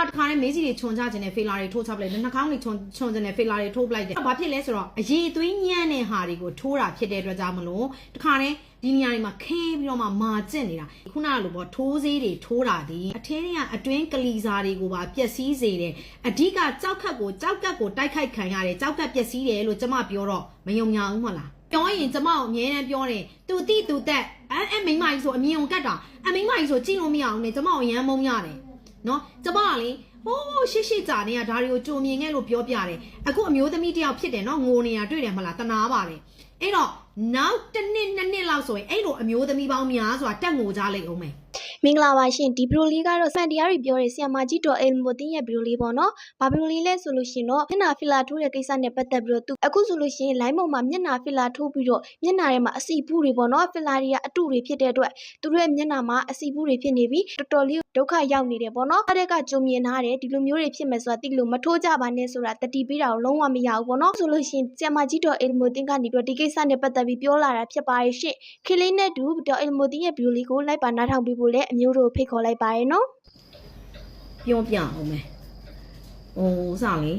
ဟာတခါနဲ့မေးစီတွေခြုံချခြင်းနဲ့ဖေလာတွေထိုးချပလိုက်တယ်နှာခေါင်းတွေခြုံခြုံခြင်းနဲ့ဖေလာတွေထိုးပလိုက်တယ်ဘာဖြစ်လဲဆိုတော့အရေးသွေးညံ့တဲ့ဟာတွေကိုထိုးတာဖြစ်တဲ့အတွက်ကြောင့်မလို့တခါနဲ့ဒီနေရာတွေမှာခင်းပြီးတော့မှမာကျင့်နေတာခုနကလိုပေါ့ထိုးစေးတွေထိုးတာဒီအထဲတွေကအတွင်းကလီစာတွေကိုပါပျက်စီးစေတယ်အဓိကကြောက်ခတ်ကိုကြောက်ကတ်ကိုတိုက်ခိုက်ခံရတယ်ကြောက်ကတ်ပျက်စီးတယ်လို့ကျမပြောတော့မယုံညာဘူးမဟုတ်လားပြောရင်ကျမကိုအမြဲတမ်းပြောတယ်သူတိသူတက်အဲအဲမိန်းမကြီးဆိုအမြင်ုံကတ်တာအမိန်းမကြီးဆိုကြည့်လို့မရအောင်နဲ့ကျမကိုရမ်းမုန်းရတယ် နော်ကျမကလေဟိုးရှစ်ရှစ်ကြာနေရဒါတွေကိုကြုံမြင်ခဲ့လို့ပြောပြတယ်အခုအမျိုးသမီးတယောက်ဖြစ်တယ်နော်ငိုနေတာတွေ့တယ်မလားတနာပါတယ်အဲ့တော့နောက်တစ်နှစ်နှစ်နှစ်လောက်ဆိုရင်အဲ့လိုအမျိုးသမီးပေါင်းများစွာတက်ငိုကြလိမ့်အောင်မယ် မင်္ဂလာပါရှင်ဒီဗီဒီယိုလေးကတော့စံတရားတွေပြောတဲ့ဆီယမာကြီးတော်အယ်မိုတင်းရဲ့ဗီဒီယိုလေးပေါ့နော်။ဘာဗီဒီယိုလေးလဲဆိုလို့ရှင်တော့မျက်နှာဖီလာထိုးတဲ့ကိစ္စနဲ့ပတ်သက်ပြီးတော့သူအခုဆိုလို့ရှင် line ပေါ်မှာမျက်နှာဖီလာထိုးပြီးတော့မျက်နှာထဲမှာအစီဘူးတွေပေါ့နော်ဖီလာတွေကအတုတွေဖြစ်တဲ့အတွက်သူတို့ရဲ့မျက်နှာမှာအစီဘူးတွေဖြစ်နေပြီးတော်တော်လေးဒုက္ခရောက်နေတယ်ပေါ့နော်။အဲ့ဒါကကြုံမြင်ထားတယ်ဒီလိုမျိုးတွေဖြစ်မယ်ဆိုတာတိလို့မထိုးကြပါနဲ့ဆိုတာတတိပေးတာကိုလုံးဝမရဘူးပေါ့နော်။ဆိုလို့ရှင်ဆီယမာကြီးတော်အယ်မိုတင်းကနေပြီးတော့ဒီကိစ္စနဲ့ပတ်သက်ပြီးပြောလာတာဖြစ်ပါရဲ့ရှင်။ခေလေးနဲ့တူတော်အယ်မိုတင်းရဲ့ဗီဒီယိုလေးကိုလိုက်ပါနားထောင်ပြီးဖို့လည်းအမျိုးတို့ဖိတ်ခေါ်လိုက်ပါရဲ့နော်။ပြောပြအောင်မယ်ဟိုစလေ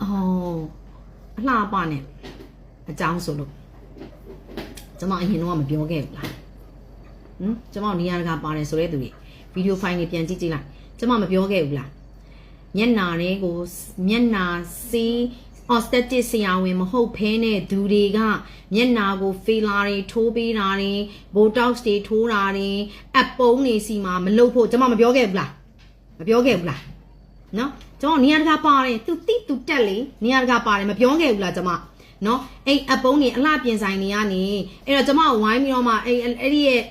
အော်အလှပနဲ့အကြောင်းဆိုလို့ကျမအရင်တော့မပြောခဲ့ဘူးလားဟမ်ကျမနေရာတကာပါတယ်ဆိုတဲ့သူတွေဗီဒီယိုဖိုင်တွေပြန်ကြည့်ကြည့်လိုက်ကျမမပြောခဲ့ဘူးလားမျက်နာတွေကိုမျက်နာစီး aesthetic ဆရာဝန်မဟုတ်ဖဲနဲ့သူတွေကမျက်နာကို filler တွေထိုးပေးတာတွေ botox တွေထိုးတာတွေအပုံးတွေစီမှာမလုပ်ဖို့ကျမမပြောခဲ့ဘူးလားမပြောခဲ့ဘူးလားနော်ကျမနေရာတကာပါတယ်သူတိသူတက်လေနေရာတကာပါတယ်မပြောခဲ့ဘူးလားကျမ နော်အဲ့အပုံးတွေအလှပြင်ဆိုင်တွေကနေအဲ့တော့ကျမကိုဝိုင်းပြီးတော့မှအဲ့အဲ့ဒီရဲ့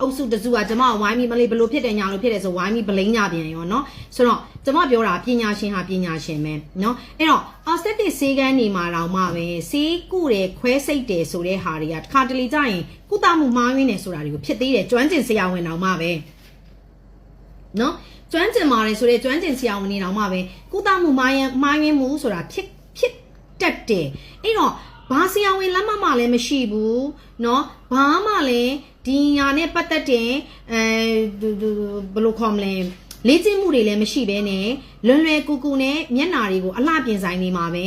အုပ်စုတစုကကျမကိုဝိုင်းပြီးမလေးဘလို့ဖြစ်တယ်ညာလို့ဖြစ်တယ်ဆိုဝိုင်းပြီးဗလိန်ညာပြန်ရောနော်ဆိုတော့ကျမပြောတာပညာရှင်ဟာပညာရှင်ပဲနော်အဲ့တော့ aesthetic ဆေးကန်းနေမှာတော့မှပဲဆေးကုတယ်ခွဲစိတ်တယ်ဆိုတဲ့ဟာတွေကတစ်ခါတလေကြာရင်ကုသမှုမှားရင်းတယ်ဆိုတာတွေကိုဖြစ်သေးတယ်ကျွမ်းကျင်ဆရာဝန်တော်မှပဲနော်ကျွမ်းကျင်ပါတယ်ဆိုတဲ့ကျွမ်းကျင်ဆရာဝန်တွေတော်မှပဲကုသမှုမှားရင်မှားရင်းမှုဆိုတာဖြစ်ဖြစ် တတ်တယ်အဲ့တော့ဘာဆရာဝန်လက်မှတ်မှလည်းမရှိဘူးเนาะဘာမှလည်းဒီညာနဲ့ပတ်သက်တဲ့အဲဘယ်လိုခေါ်မလဲလေ့ကျင့်မှုတွေလည်းမရှိဘဲနဲ့လွယ်လွယ်ကူကူနဲ့မျက်နာတွေကိုအလှပြင်ဆိုင်နေမှာပဲ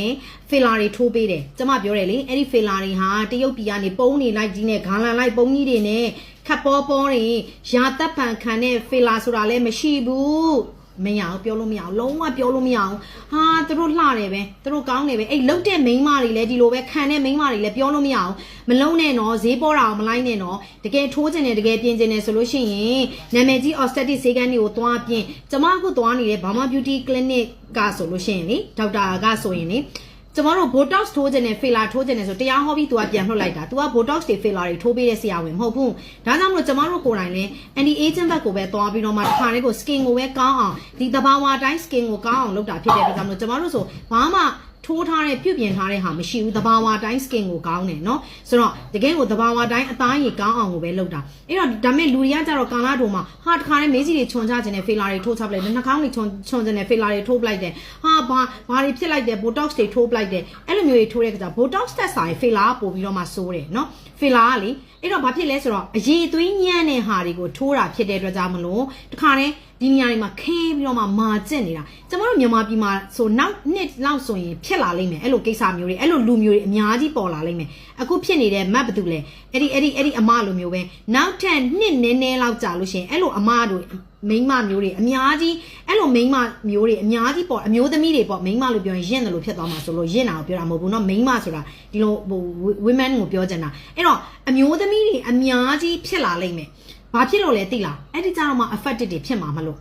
ဖီလာတွေထိုးပေးတယ်ကျမပြောတယ်လေအဲ့ဒီဖီလာတွေဟာတရုတ်ပြည်ကနေပုံးနေလိုက်ကြီးနဲ့ဂါလန်လိုက်ပုံးကြီးတွေနဲ့ခပ်ပေါ်ပေါ်တွေရာသက်ပံခံတဲ့ဖီလာဆိုတာလည်းမရှိဘူး မရအောင်ပြောလို့မရအောင်လုံးဝပြောလို့မရအောင်ဟာသူတို့လှတယ်ပဲသူတို့ကောင်းတယ်ပဲအဲ့လုတ်တဲ့မိန်းမတွေလည်းဒီလိုပဲခံတဲ့မိန်းမတွေလည်းပြောလို့မရအောင်မလုံးနဲ့နော်ဈေးပေါ်တာအောင်မလိုက်နဲ့နော်တကယ်ထိုးကျင်တယ်တကယ်ပြင်ကျင်တယ်ဆိုလို့ရှိရင်နာမည်ကြီး aesthetic ဈေးကန်းတွေကိုသွားပြင်ကျမအခုသွားနေတဲ့ Burma Beauty Clinic ကဆိုလို့ရှိရင်လေဒေါက်တာကဆိုရင်လေ ကျမတို့ botox ထိုးခြင်းနဲ့ filler ထိုးခြင်းနဲ့ဆိုတရားဟောပြီး तू ကပြန်လွှတ်လိုက်တာ तू က botox တွေ filler တွေထိုးပေးတဲ့ဆရာဝန်မဟုတ်ဘူးဒါကြောင့်မလို့ကျမတို့ကိုယ်တိုင်လည်း anti aging ဘက်ကိုပဲသွားပြီးတော့မှတစ်ခါလေးကို skin ကိုပဲကောင်းအောင်ဒီသဘာဝတိုင်း skin ကိုကောင်းအောင်လုပ်တာဖြစ်တဲ့အတွက်ကြောင့်မလို့ကျမတို့ဆိုဘာမှ ထိုးထားတဲ့ပြုပြင်ထားတဲ့ဟာမရှိဘူးသဘာဝတိုင်း skin ကိုကောင်းတယ်เนาะဆိုတော့တကယ်ကိုသဘာဝတိုင်းအသားရည်ကောင်းအောင်ကိုပဲလုပ်တာအဲ့တော့ဒါမဲ့လူတွေကကြတော့ကာလာတုံမှာဟာတခါနဲ့မေးစီတွေခြုံချခြင်းနဲ့ filler တွေထိုးချပလိုက်တယ်နှာခေါင်းတွေခြုံခြုံခြင်းနဲ့ filler တွေထိုးပလိုက်တယ်ဟာဘာဘာတွေဖြစ်လိုက်တယ် botox တွေထိုးပလိုက်တယ်အဲ့လိုမျိုးတွေထိုးတဲ့ကကြ botox တက်ဆိုင် filler ကပို့ပြီးတော့မှစိုးတယ်เนาะ filler ကလေအဲ့တော့ဘာဖြစ်လဲဆိုတော့အရေးသွေးညံ့တဲ့ဟာတွေကိုထိုးတာဖြစ်တဲ့အတွက်ကြောင့်မလို့တခါနဲ့ ဒီနေရာတွေမှာခင်းပြီးတော့မှမာကျင့်နေတာကျမတို့မြန်မာပြည်မှာဆိုနောက်နှစ်လောက်ဆိုရင်ဖြစ်လာလိမ့်မယ်အဲ့လိုကိစ္စမျိုးတွေအဲ့လိုလူမျိုးတွေအများကြီးပေါ်လာလိမ့်မယ်အခုဖြစ်နေတဲ့ map ဘယ်သူလဲအဲ့ဒီအဲ့ဒီအဲ့ဒီအမလိုမျိုးပဲနောက်ထပ်နှစ်နည်းနည်းလောက်ကြာလို့ရှိရင်အဲ့လိုအမတို့မိန်းမမျိုးတွေအများကြီးအဲ့လိုမိန်းမမျိုးတွေအများကြီးပေါ့အမျိုးသမီးတွေပေါ့မိန်းမလို့ပြောရင်ရင့်တယ်လို့ဖြစ်သွားမှာဆိုလို့ရင့်တာကိုပြောတာမဟုတ်ဘူးเนาะမိန်းမဆိုတာဒီလိုဟို women ကိုပြောချင်တာအဲ့တော့အမျိုးသမီးတွေအများကြီးဖြစ်လာလိမ့်မယ် ဘာဖြစ်လို့လဲသိလားအဲ့ဒီကြတော့မှ affected တွေဖြစ်မှာမလို့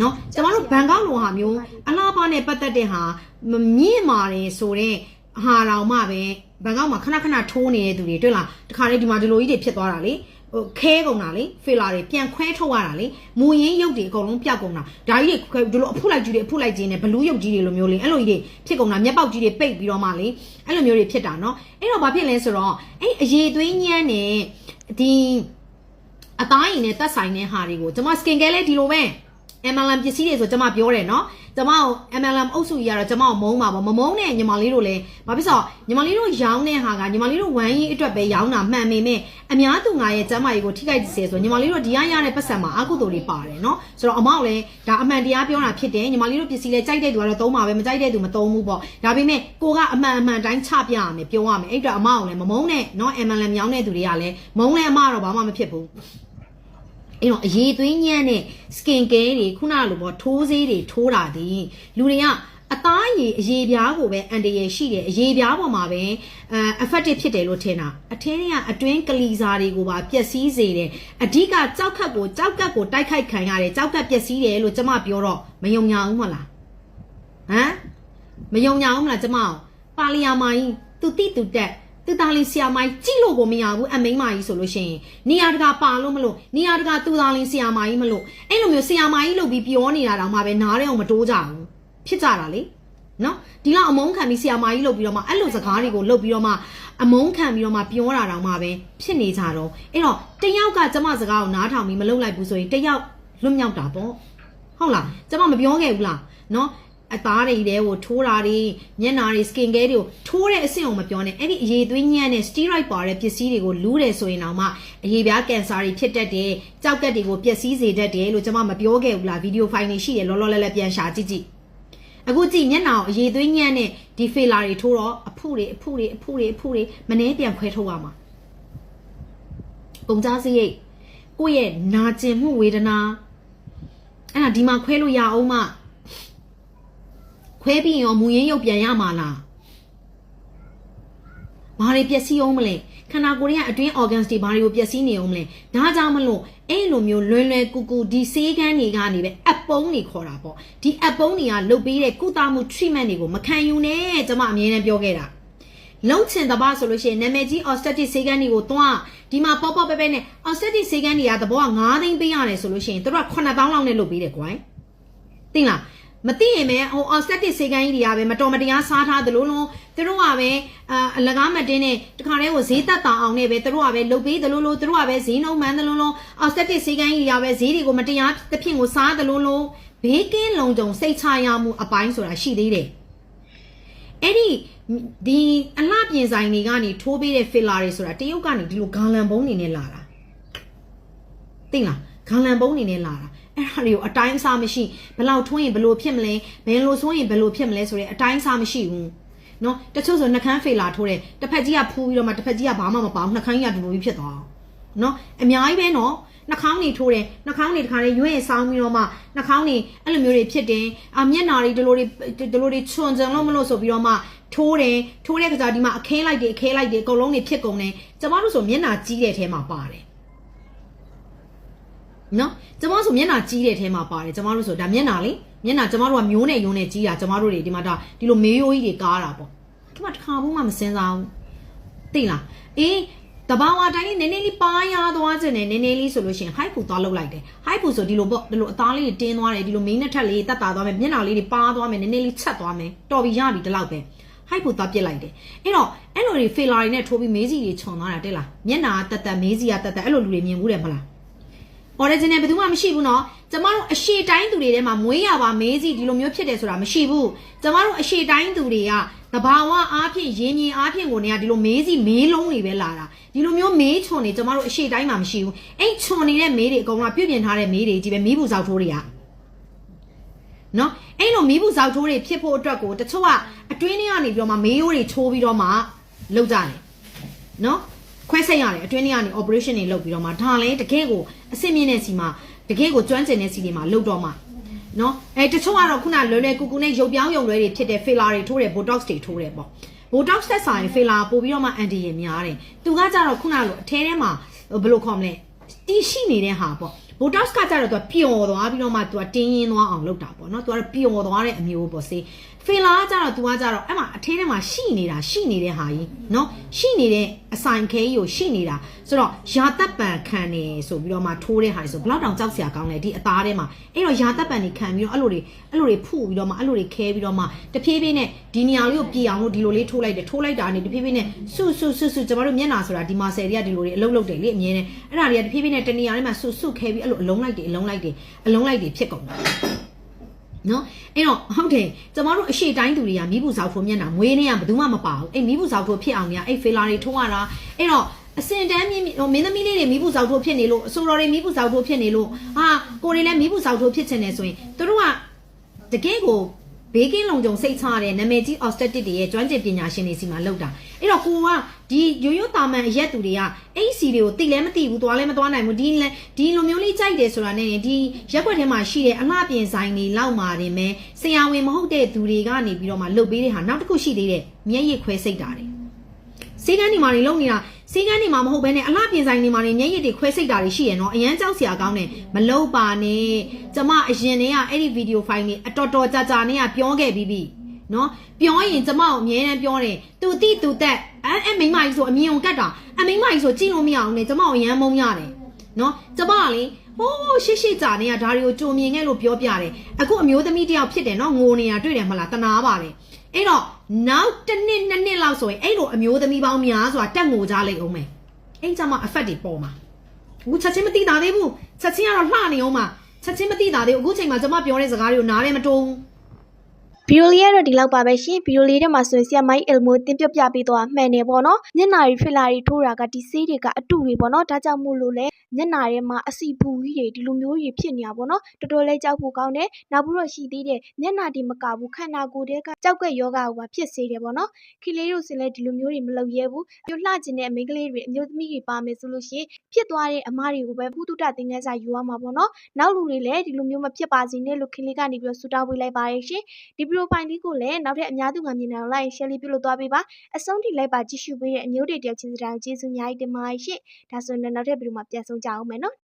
နော်ကျမတို့ဘန်ကောက်လိုဟာမျိုးအလားပါနဲ့ပတ်သက်တဲ့ဟာမမြင့်မာတယ်ဆိုတော့ဟာတော်မှပဲဘန်ကောက်မှာခဏခဏထိုးနေတဲ့သူတွေတွေ့လားတခါလေဒီမှာဒီလိုကြီးတွေဖြစ်သွားတာလေဟိုခဲကုန်တာလေဖီလာတွေပြန်ခွဲထုတ်ရတာလေမူရင်းရုပ်တွေအကုန်လုံးပျောက်ကုန်တာဒါကြီးတွေဒီလိုအဖုလိုက်ကြီးတွေအဖုလိုက်ကြီးနဲ့ဘလူးရုပ်ကြီးတွေလိုမျိုးလေအဲ့လိုကြီးတွေဖြစ်ကုန်တာမျက်ပေါက်ကြီးတွေပိတ်ပြီးတော့မှလေအဲ့လိုမျိုးတွေဖြစ်တာเนาะအဲ့တော့ဘာဖြစ်လဲဆိုတော့အဲ့အရေးသွေးညမ်းနဲ့ဒီ အသားရည်နဲ့တက်ဆိုင်တဲ့ဟာတွေကိုကျွန်မ skin care လဲဒီလိုပဲ MLM ပစ္စည်းတွေဆိုကျွန်မပြောတယ်နော်ကျွန်မကို MLM အုပ်စုကြီးကတော့ကျွန်မကိုမုန်းပါဗောမမုန်းနဲ့ညီမလေးတို့လည်းဘာဖြစ်ဆိုညီမလေးတို့ရောင်းတဲ့ဟာကညီမလေးတို့ဝမ်းရေးအတွက်ပဲရောင်းတာမှန်ပေမဲ့အများသူငါရဲ့ကျမ်းမာရေးကိုထိခိုက်စေဆိုညီမလေးတို့ဒီရရတဲ့ပတ်စံမှာအကုသိုလ်တွေပါတယ်နော်ဆိုတော့အမောက်လည်းဒါအမှန်တရားပြောတာဖြစ်တယ်ညီမလေးတို့ပစ္စည်းလဲကြိုက်တဲ့သူကတော့သုံးပါပဲမကြိုက်တဲ့သူမသုံးဘူးပေါ့ဒါပေမဲ့ကိုကအမှန်အမှန်တိုင်းချပြရမယ်ပြောရမယ်အဲ့တော့အမောက်လည်းမမုန်းနဲ့နော် MLM ရောင်းတဲ့သူတွေကလည်းမုန်းလည်းအမတော့ဘာမှမဖြစ်ဘူး အဲ့တော့အရေးသွေးညံ့တဲ့ skin care တွေခုနလိုပေါ့ထိုးဆေးတွေထိုးတာဒီလူတွေကအသားအရည်အရေးပြားကိုပဲအန်တရယ်ရှိတယ်အရေးပြားပေါ်မှာပဲအဲ effective ဖြစ်တယ်လို့ထင်တာအထင်းတွေကအတွင်းကလီစာတွေကိုပါပျက်စီးစေတယ်အဓိကကြောက်ခတ်ကိုကြောက်ကတ်ကိုတိုက်ခိုက်ခံရတယ်ကြောက်ကတ်ပျက်စီးတယ်လို့ကျမပြောတော့မယုံညာဘူးမလားဟမ်မယုံညာဘူးမလားကျမပါလီယာမိုင်းသူတိသူတက် သူသားလေးဆရာမိုင်းကြည့်လို့ကိုမရဘူးအမိန်မကြီးဆိုလို့ရှိရင်နေရာတကာပါလို့မလို့နေရာတကာသူသားလေးဆရာမကြီးမလို့အဲ့လိုမျိုးဆရာမကြီးလုပ်ပြီးပြောနေတာတောင်မှပဲနားရဲအောင်မတိုးကြဘူးဖြစ်ကြတာလေနော်ဒီလောက်အမုန်းခံပြီးဆရာမကြီးလုပ်ပြီးတော့မှအဲ့လိုစကားတွေကိုလုပ်ပြီးတော့မှအမုန်းခံပြီးတော့မှပြောတာတောင်မှပဲဖြစ်နေကြတော့အဲ့တော့တယောက်ကကျမစကားကိုနားထောင်ပြီးမလုပ်လိုက်ဘူးဆိုရင်တယောက်လွတ်မြောက်တာပေါ့ဟုတ်လားကျမမပြောခဲ့ဘူးလားနော် အသားတွေတဲကိုထိုးတာတွေမျက်နှာတွေ skin care တွေကိုထိုးတဲ့အဆင့်ကိုမပြောနဲ့အဲ့ဒီအရေးသွေးညံ့တဲ့ steroid ပါတဲ့ပစ္စည်းတွေကိုလူးတယ်ဆိုရင်တော့မှအရေးပြားကင်ဆာတွေဖြစ်တတ်တယ်ကြောက်ကက်တွေကိုပျက်စီးစေတတ်တယ်လို့ကျွန်မမပြောခဲ့ဘူးလားဗီဒီယိုဖိုင်တွေရှိတယ်လောလောလတ်လတ်ပြန်ရှာကြည့်ကြည့်အခုကြည့်မျက်နှာကိုအရေးသွေးညံ့တဲ့ဒီ filler တွေထိုးတော့အဖုတွေအဖုတွေအဖုတွေအဖုတွေမနှဲပြန်ခွဲထုတ်ရမှာပုံကြားစရိတ်ကိုယ့်ရဲ့နာကျင်မှုဝေဒနာအဲ့ဒါဒီမှာခွဲလို့ရအောင်မ ခွဲပြီးရောမူရင်းရုပ်ပြန်ရမှာလားဘာတွေပျက်စီးအောင်မလဲခန္ဓာကိုယ်ရဲ့အတွင်း organs တွေဘာတွေကိုပျက်စီးနေအောင်မလဲဒါကြောင့်မလို့အဲ့လိုမျိုးလွယ်လွယ်ကူကူဒီဆေးကန်းတွေကနေပဲအပုံးတွေခေါ်တာပေါ့ဒီအပုံးတွေကလုတ်ပေးတဲ့ကုသမှု treatment တွေကိုမခံယူနဲ့ကျွန်မအမြဲတမ်းပြောခဲ့တာလုံးချင်တပါဆိုလို့ရှိရင်နာမည်ကြီး obstetric ဆေးကန်းတွေကိုတွားဒီမှာပေါ့ပေါ့ပဲပဲနဲ့ obstetric ဆေးကန်းတွေကသဘောက9သိန်းပေးရတယ်ဆိုလို့ရှိရင်တို့က9000လောက်နဲ့လုတ်ပေးတယ်ကွာသိလား မသိရင်ပဲဟို obstetric ဆေးကန်းကြီးတွေကပဲမတော်မတရားစားထားသလိုလုံးသူတို့ကပဲအာအလကားမတင်နဲ့တခါတည်းကိုဈေးသက်တာအောင်နဲ့ပဲသူတို့ကပဲလုတ်ပေးသလိုလိုသူတို့ကပဲဈေးနှုန်းမှန်းသလိုလို obstetric ဆေးကန်းကြီးတွေကပဲဈေးတွေကိုမတရားတစ်ဖြင့်ကိုစားသလိုလိုဘေးကင်းလုံခြုံစိတ်ချရမှုအပိုင်းဆိုတာရှိသေးတယ်အဲ့ဒီဒီအလှပြင်ဆိုင်တွေကနေထိုးပေးတဲ့ filler တွေဆိုတာတရုတ်ကနေဒီလိုဂါလန်ဘုံနေနဲ့လာတာသိလားဂါလန်ဘုံနေနဲ့လာတာ အဲ့ဒါတွေကိုအတိုင်းအစားမရှိဘယ်လောက်ထွင်းရင်ဘယ်လိုဖြစ်မလဲဘယ်လိုဆိုရင်ဘယ်လိုဖြစ်မလဲဆိုတဲ့အတိုင်းအစားမရှိဘူးနော်တချို့ဆိုနှကန်းဖေလာထိုးတယ်တစ်ဖက်ကြီးကဖူးပြီးတော့မှတစ်ဖက်ကြီးကဘာမှမပေါအောင်နှကန်းကြီးကဒူဒူကြီးဖြစ်သွားအောင်နော်အများကြီးပဲနော်နှာခေါင်းတွေထိုးတယ်နှာခေါင်းတွေတခါလေးရွေ့ဆောင်းပြီးတော့မှနှာခေါင်းတွေအဲ့လိုမျိုးတွေဖြစ်တယ်အမျက်နာတွေဒီလိုတွေဒီလိုတွေချွန်ကြံလို့မလို့ဆိုပြီးတော့မှထိုးတယ်ထိုးတဲ့ခါကျဒီမှာအခဲလိုက်တယ်အခဲလိုက်တယ်အကုန်လုံးတွေဖြစ်ကုန်တယ်ကျမတို့ဆိုမျက်နာကြီးတဲ့ထဲမှာပါတယ် နော်ကျမတို့ဆိုမျက်နာကြီးတဲ့ထဲမှာပါတယ်ကျမတို့ဆိုဒါမျက်နာလေမျက်နာကျမတို့ကမျိုးနဲ့ယုံနဲ့ကြီးတာကျမတို့တွေဒီမှာဒါဒီလိုမေးရိုးကြီးတွေကားတာပေါ့ဒီမှာတစ်ခါဘူးမှမစင်စားဘူးသိလားအေးတဘာဝတိုင်းလေးနည်းနည်းလေးပါရသွားခြင်းနဲ့နည်းနည်းလေးဆိုလို့ရှိရင် high ပူသွားလောက်လိုက်တယ် high ပူဆိုဒီလိုပေါ့ဒီလိုအသားလေးတွေတင်းသွားတယ်ဒီလိုမင်းနဲ့ထက်လေးတက်တာသွားမယ်မျက်နှာလေးတွေပါသွားမယ်နည်းနည်းလေးချက်သွားမယ်တော်ပြီရပြီဒီလောက်ပဲ high ပူသွားပြစ်လိုက်တယ်အဲ့တော့အဲ့လိုတွေ filler တွေနဲ့ထိုးပြီးမေးစီတွေခြုံသွားတာတဲ့လားမျက်နှာတက်တက်မေးစီကတက်တက်အဲ့လိုလူတွေမြင်ဘူးတယ်မလား original ဘယ်သူမှမရှိဘူးเนาะကျမတို့အရှိတိုင်းသူတွေထဲမှာမွေးရပါမေးစီဒီလိုမျိုးဖြစ်တယ်ဆိုတာမရှိဘူးကျမတို့အရှိတိုင်းသူတွေကတဘာဝအားဖြင့်ရင်းရင်အားဖြင့်ကိုနေကဒီလိုမေးစီမေးလုံးတွေပဲလာတာဒီလိုမျိုးမေးချွန်နေကျမတို့အရှိတိုင်းမှာမရှိဘူးအဲ့ချွန်နေတဲ့မေးတွေအကုန်လုံးကပြုတ်ပြင်ထားတဲ့မေးတွေကြီးပဲမီးဘူးစောက်ထိုးတွေကနော်အဲ့လိုမီးဘူးစောက်ထိုးတွေဖြစ်ဖို့အတွက်ကိုတချို့ကအတွင်းထဲကနေပြီးတော့မှမေးရိုးတွေချိုးပြီးတော့မှလုပ်ကြတယ်နော် ခွဲစိတ်ရတယ်အတွင်းထဲကနေ operation တွေလုပ်ပြီးတော့မှဒါလည်းတကယ်ကိုအဆင့်မြင့်တဲ့စီမှာတကယ်ကိုကျွမ်းကျင်တဲ့စီတွေမှာလုပ်တော့မှနော်အဲတချို့ကတော့ခုနလွယ်လွယ်ကူကူနဲ့ရုပ်ပြောင်းရုံလွယ်တွေဖြစ်တဲ့ filler တွေထိုးတယ် botox တွေထိုးတယ်ပေါ့ botox သက်ဆိုင် filler ပို့ပြီးတော့မှ anti ရများတယ်သူကကြတော့ခုနလိုအထဲထဲမှာဘယ်လိုခေါ်မလဲတီးရှိနေတဲ့ဟာပေါ့ botox ကကြတော့သူကပျော်သွားပြီးတော့မှသူကတင်းရင်းသွားအောင်လုပ်တာပေါ့နော်သူကတော့ပျော်သွားတဲ့အမျိုးပေါ့စေး filler ကကြတော့သူကကြတော့အဲ့မှာအထဲထဲမှာရှိနေတာရှိနေတဲ့ဟာကြီးနော်ရှိနေတဲ့အဆိုင်ခဲကြီးကိုရှိနေတာဆိုတော့ယာတက်ပံခံနေဆိုပြီးတော့မှထိုးတဲ့ဟာကြီးဆိုဘယ်လောက်တောင်ကြောက်စရာကောင်းလဲဒီအသားထဲမှာအဲ့တော့ယာတက်ပံတွေခံပြီးတော့အဲ့လိုတွေအဲ့လိုတွေဖုပြီးတော့မှအဲ့လိုတွေခဲပြီးတော့မှတဖြည်းဖြည်းနဲ့ဒီနေရာလေးကိုပြေအောင်လို့ဒီလိုလေးထိုးလိုက်တယ်ထိုးလိုက်တာနေတဖြည်းဖြည်းနဲ့ဆုဆုဆုဆုကျမတို့မျက်နှာဆိုတာဒီမှာဆယ်တွေကဒီလိုတွေအလုံးလုံးတယ်လေအမြဲတမ်းအဲ့ဒါတွေကတဖြည်းဖြည်းနဲ့တနေရာလေးမှာဆုဆုခဲပြီးအဲ့လိုအလုံးလိုက်တယ်အလုံးလိုက်တယ်အလုံးလိုက်တယ်ဖြစ်ကုန်တာ နော်အဲ့တော့ဟုတ်တယ်ကျမတို့အရှိတိုင်းသူတွေကမိဘူးဆောက်ဖို့မျက်နှာမွေးနေရဘယ်သူမှမပါဘူးအဲ့မိဘူးဆောက်ဖို့ဖြစ်အောင်များအဲ့ဖေလာတွေထိုးရတာအဲ့တော့အစင်တန်းမြင့်ဟိုမင်းသမီးလေးတွေမိဘူးဆောက်ဖို့ဖြစ်နေလို့အဆိုတော်တွေမိဘူးဆောက်ဖို့ဖြစ်နေလို့ဟာကိုယ်တွေလည်းမိဘူးဆောက်ဖို့ဖြစ်ချင်တယ်ဆိုရင်သူတို့ကတကယ်ကိုဘေးကင်းလုံခြုံစိတ်ချရတဲ့နာမည်ကြီး obstetric တွေရဲ့ကျွမ်းကျင်ပညာရှင်တွေစီမှာလောက်တာအဲ့တော့ကိုက ဒီရိုးရိုးတာမန်အရက်သူတွေကအဲ့စီတွေကိုတိလည်းမတိဘူးသွားလည်းမသွားနိုင်ဘူးဒီလည်းဒီလိုမျိုးလေးကြိုက်တယ်ဆိုတာနဲ့ဒီရက်ွက်ထဲမှာရှိတဲ့အလှပြင်ဆိုင်တွေလောက်မှာတင်ပဲဆရာဝန်မဟုတ်တဲ့သူတွေကနေပြီးတော့မှလုတ်ပေးတဲ့ဟာနောက်တစ်ခုရှိသေးတယ်မျက်ရည်ခွဲစိတ်တာတွေစေကန်းဒီမှာနေလုံနေတာစေကန်းဒီမှာမဟုတ်ဘဲနဲ့အလှပြင်ဆိုင်တွေမှာနေမျက်ရည်တွေခွဲစိတ်တာတွေရှိရနော်အရန်ကြောက်စရာကောင်းတယ်မလုတ်ပါနဲ့ကျမအရင်တည်းကအဲ့ဒီဗီဒီယိုဖိုင်တွေအတော်တော်ကြာကြာနဲ့ကပြောခဲ့ပြီးပြီ နော်ပြောရင်ကျမကိုအမြဲတမ်းပြောတယ်သူတိသူတက်အဲအဲမိန်းမကြီးဆိုအမြင်အောင်ကတ်တာအမိန်းမကြီးဆိုကြည့်လို့မရအောင်နဲ့ကျမကိုရမ်းမုန်းရတယ်နော်ကျမကလေဟိုးရှေ့ရှေ့ကြာနေရဒါတွေကိုကြုံမြင်ခဲ့လို့ပြောပြတယ်အခုအမျိုးသမီးတယောက်ဖြစ်တယ်နော်ငိုနေတာတွေ့တယ်မလားတနာပါတယ်အဲ့တော့နောက်တစ်နှစ်နှစ်နှစ်လောက်ဆိုရင်အဲ့လိုအမျိုးသမီးပေါင်းများစွာတက်ငိုကြလိမ့်အောင်မယ်အဲ့ကြမှာ effect တွေပေါ်မှာအခုချက်ချင်းမသိတာသေးဘူးချက်ချင်းကတော့လှနေအောင်မှာချက်ချင်းမသိတာသေးဘူးအခုချိန်မှာကျမပြောတဲ့စကားတွေကိုနားလည်းမတုံး ဗီဒီယိုလေးကတော့ဒီလောက်ပါပဲရှင်ဗီဒီယိုလေးထဲမှာဆိုရင်ဆီယမိုင်းအယ်မိုတင်ပြပြပေးသွားမှန်တယ်ပေါ့နော်မျက်နာရီဖစ်လာရီထိုးတာကဒီဆေးတွေကအတုတွေပေါ့နော်ဒါကြောင့်မို့လို့လဲမျက်နာထဲမှာအစီပူကြီးတွေဒီလိုမျိုးတွေဖြစ်နေတာပေါ့နော်တော်တော်လေးကြောက်ဖို့ကောင်းတယ်နောက်ပြီးတော့ရှိသေးတယ်မျက်နာဒီမကဘူးခန္ဓာကိုယ်တွေကကြောက်ကက်ယောဂကိုပါဖြစ်စေတယ်ပေါ့နော်ခီလေးတို့စင်လဲဒီလိုမျိုးတွေမလုပ်ရဲဘူးပြလှကျင်တဲ့အမိန်းကလေးတွေအမျိုးသမီးတွေပါမယ်ဆိုလို့ရှိရင်ဖြစ်သွားတဲ့အမတွေကိုပဲဘုတုတသင်္ကန်းစာယူရမှာပေါ့နော်နောက်လူတွေလည်းဒီလိုမျိုးမဖြစ်ပါစေနဲ့လို့ခီလေးကနေပြီးတော့ဆူတောင်းပေးလိုက်ပါရဲ့ရှင်ဒီဗီဒီယိုဖိုင်လေးကိုလည်းနောက်ထပ်အများသူငါမြင်နိုင်အောင် like share လေးပြုလုပ်သွားပေးပါအဆုံးထိလိုက်ပါကြည့်ရှုပေးတဲ့အမျိုးတွေတယောက်ချင်းစတိုင်းကျေးဇူးအများကြီးတင်ပါတယ်ရှင့်ဒါဆိုရင်လည်းနောက်ထပ်ဗီဒီယိုမှာပြန်ဆုံကြအောင်မယ်နော်